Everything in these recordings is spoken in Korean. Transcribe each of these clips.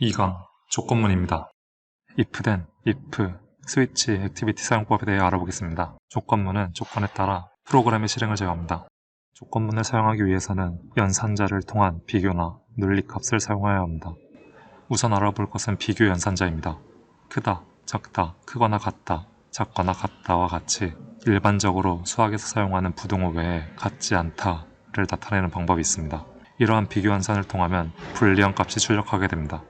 2강 조건문입니다. if된 if 스위치 액티비티 사용법에 대해 알아보겠습니다. 조건문은 조건에 따라 프로그램의 실행을 제어합니다. 조건문을 사용하기 위해서는 연산자를 통한 비교나 논리값을 사용하여야 합니다. 우선 알아볼 것은 비교 연산자입니다. 크다, 작다, 크거나 같다, 작거나 같다와 같이 일반적으로 수학에서 사용하는 부등호 외에 같지 않다를 나타내는 방법이 있습니다. 이러한 비교 연산을 통하면 불리한 값이 출력하게 됩니다.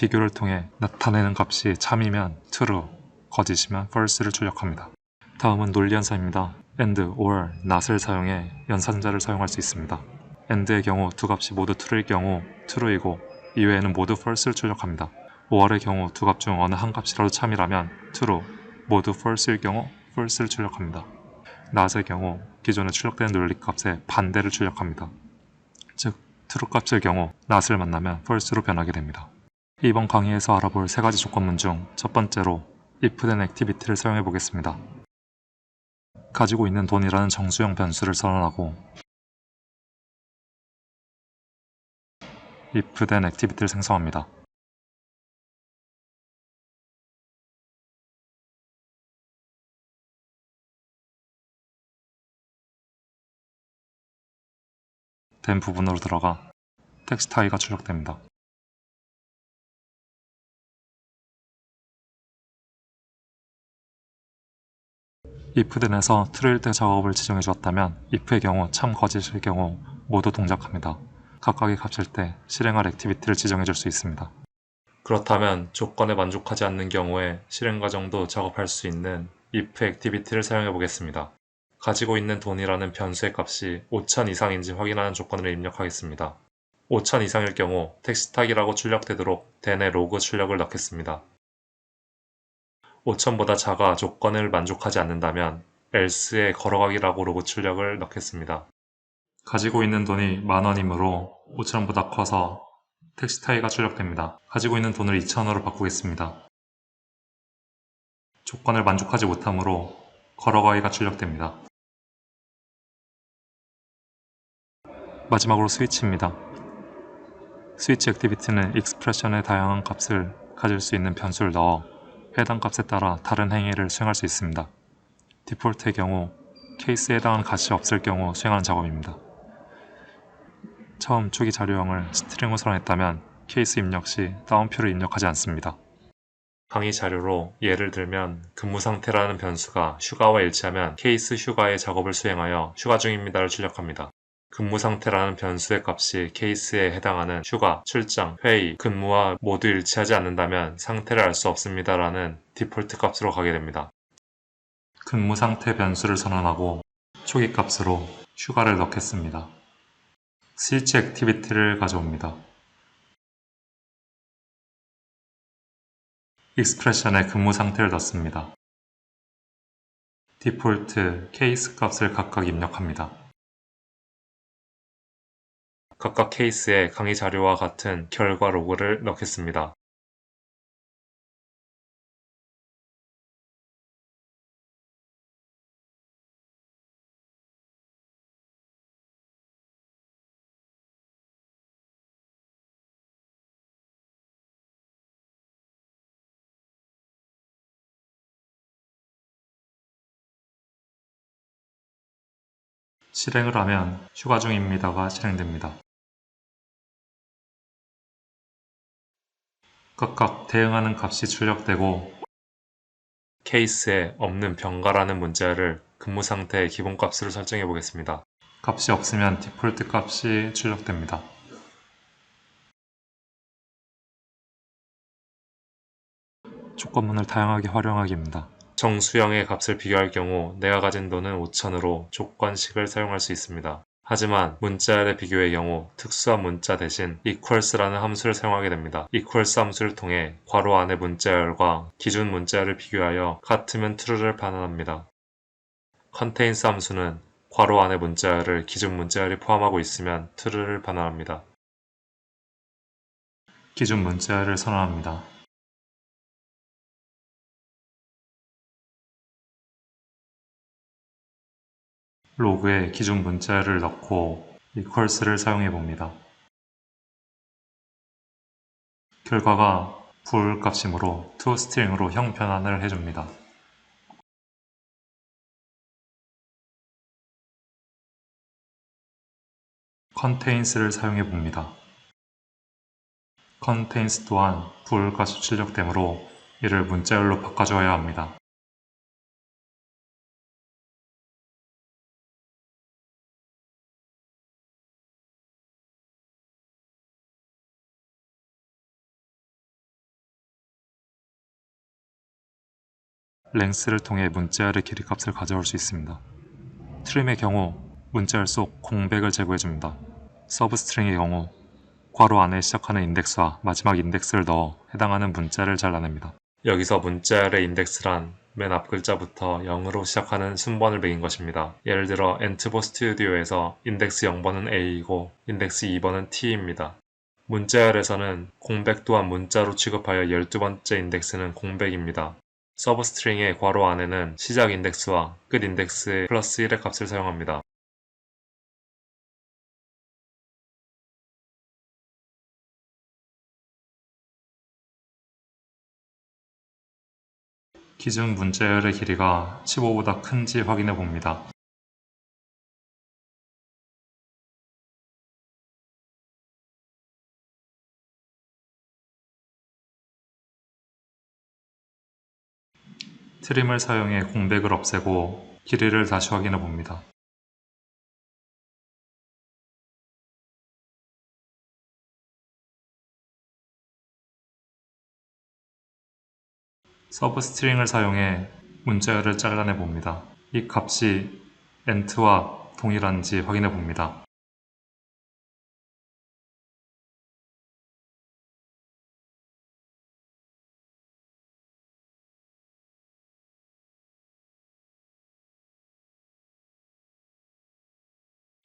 즉, 비교를 통해 나타내는 값이 참이면 true, 거짓이면 false를 출력합니다. 다음은 논리 연산입니다. and, or, not을 사용해 연산자를 사용할 수 있습니다. and의 경우 두 값이 모두 true일 경우 true이고 이외에는 모두 false를 출력합니다. or의 경우 두 값 중 어느 한 값이라도 참이라면 true, 모두 false일 경우 false를 출력합니다. not의 경우 기존에 출력된 논리값의 반대를 출력합니다. 즉, true 값일 경우 not을 만나면 false로 변하게 됩니다. 이번 강의에서 알아볼 세 가지 조건문 중 첫 번째로 if된 액티비티를 사용해 보겠습니다. 가지고 있는 돈이라는 정수형 변수를 선언하고 if된 액티비티를 생성합니다. 된 부분으로 들어가 텍스트 i가 출력됩니다. If된에서 true일 때 작업을 지정해 주었다면 if의 경우 참 거짓일 경우 모두 동작합니다. 각각의 값일 때 실행할 액티비티를 지정해 줄 수 있습니다. 그렇다면 조건에 만족하지 않는 경우에 실행 과정도 작업할 수 있는 if 액티비티를 사용해 보겠습니다. 가지고 있는 돈이라는 변수의 값이 5천 이상인지 확인하는 조건을 입력하겠습니다. 5천 이상일 경우 텍스트하기라고 출력되도록 den의 로그 출력을 넣겠습니다. 5천보다 작아 조건을 만족하지 않는다면 else의 걸어가기라고 로그 출력을 넣겠습니다. 가지고 있는 돈이 만원이므로 5천보다 커서 텍스타이가 출력됩니다. 가지고 있는 돈을 2천원으로 바꾸겠습니다. 조건을 만족하지 못하므로 걸어가기가 출력됩니다. 마지막으로 스위치입니다. 스위치 액티비티는 익스프레션의 다양한 값을 가질 수 있는 변수를 넣어 해당 값에 따라 다른 행위를 수행할 수 있습니다. 디폴트의 경우 케이스에 해당하는 값이 없을 경우 수행하는 작업입니다. 처음 초기 자료형을 스트링으로 선언했다면 케이스 입력 시 다운표를 입력하지 않습니다. 강의 자료로 예를 들면 근무 상태라는 변수가 휴가와 일치하면 케이스 휴가의 작업을 수행하여 휴가 중입니다를 출력합니다. 근무 상태라는 변수의 값이 케이스에 해당하는 휴가, 출장, 회의, 근무와 모두 일치하지 않는다면 상태를 알 수 없습니다라는 디폴트 값으로 가게 됩니다. 근무 상태 변수를 선언하고 초기 값으로 휴가를 넣겠습니다. 스위치 액티비티를 가져옵니다. 익스프레션에 근무 상태를 넣습니다. 디폴트 케이스 값을 각각 입력합니다. 각각 케이스에 강의 자료와 같은 결과 로그를 넣겠습니다. 실행을 하면 휴가 중입니다가 실행됩니다. 각각 대응하는 값이 출력되고 케이스에 없는 병가라는 문자를 근무 상태의 기본값으로 설정해 보겠습니다. 값이 없으면 디폴트 값이 출력됩니다. 조건문을 다양하게 활용하기입니다. 정수형의 값을 비교할 경우 내가 가진 돈은 5천으로 조건식을 사용할 수 있습니다. 하지만 문자열의 비교의 경우 특수한 문자 대신 equals라는 함수를 사용하게 됩니다. equals 함수를 통해 괄호 안의 문자열과 기준 문자열을 비교하여 같으면 true를 반환합니다. contains 함수는 괄호 안의 문자열을 기준 문자열이 포함하고 있으면 true를 반환합니다. 기준 문자열을 선언합니다. 로그에 기준 문자를 넣고 equals를 사용해 봅니다. 결과가 불 값이므로 toString으로 형 변환을 해줍니다. contains를 사용해 봅니다. contains 또한 불가수 출력되므로 이를 문자열로 바꿔줘야 합니다. 랭스를 통해 문자열의 길이 값을 가져올 수 있습니다. 트림의 경우 문자열 속 공백을 제거해줍니다. 서브스트링의 경우 괄호 안에 시작하는 인덱스와 마지막 인덱스를 넣어 해당하는 문자를 잘라냅니다. 여기서 문자열의 인덱스란 맨 앞 글자부터 0으로 시작하는 순번을 매긴 것입니다. 예를 들어 엔트보 스튜디오에서 인덱스 0번은 A이고 인덱스 2번은 T입니다. 문자열에서는 공백 또한 문자로 취급하여 12번째 인덱스는 공백입니다. 서브 스트링의 괄호 안에는 시작 인덱스와 끝 인덱스의 플러스 1의 값을 사용합니다. 기준 문자열의 길이가 15보다 큰지 확인해 봅니다. 트림을 사용해 공백을 없애고 길이를 다시 확인해 봅니다. 서브 스트링을 사용해 문자열을 잘라내 봅니다. 이 값이 엔트와 동일한지 확인해 봅니다.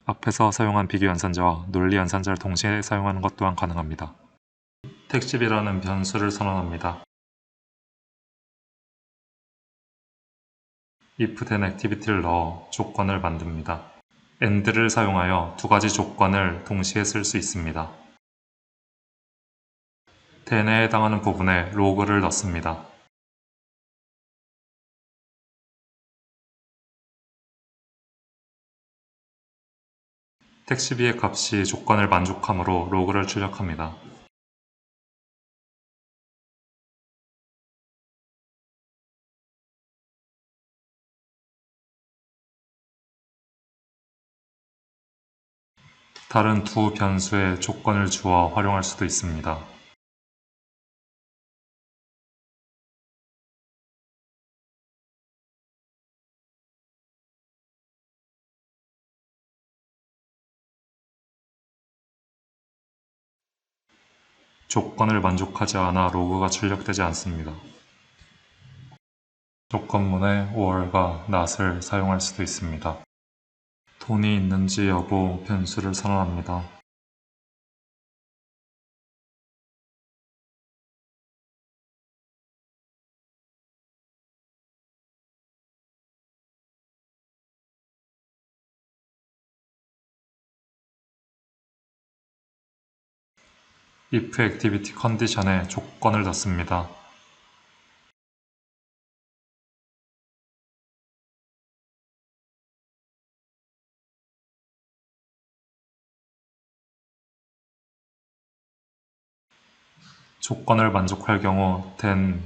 앞에서 사용한 비교 연산자와 논리 연산자를 동시에 사용하는 것 또한 가능합니다. 택십이라는 변수를 선언합니다. if then activity를 넣어 조건을 만듭니다. and를 사용하여 두 가지 조건을 동시에 쓸 수 있습니다. then에 해당하는 부분에 로그를 넣습니다. 택시비의 값이 조건을 만족하므로 로그를 출력합니다. 다른 두 변수의 조건을 주어 활용할 수도 있습니다. 조건을 만족하지 않아 로그가 출력되지 않습니다. 조건문에 or과 not을 사용할 수도 있습니다. 돈이 있는지 여부 변수를 선언합니다. If activity 컨디션에 조건을 넣습니다. 조건을 만족할 경우 then,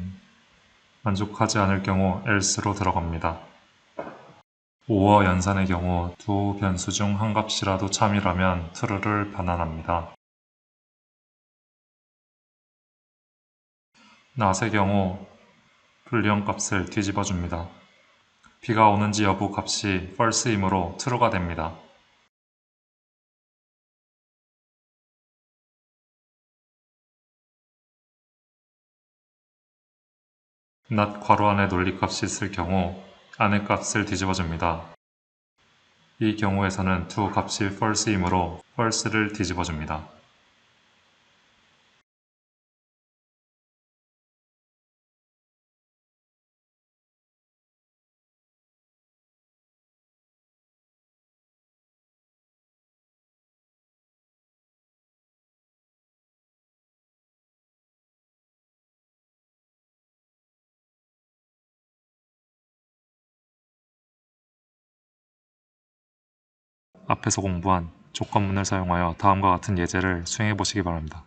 만족하지 않을 경우 else로 들어갑니다. 오어 연산의 경우 두 변수 중 한 값이라도 참이라면 true를 변환합니다. Not의 경우 불리한 값을 뒤집어 줍니다. 비가 오는지 여부 값이 false이므로 true가 됩니다. not 괄호 안에 논리값이 있을 경우 안의 값을 뒤집어 줍니다. 이 경우에서는 to 값이 false이므로 false를 뒤집어 줍니다. 앞에서 공부한 조건문을 사용하여 다음과 같은 예제를 수행해 보시기 바랍니다.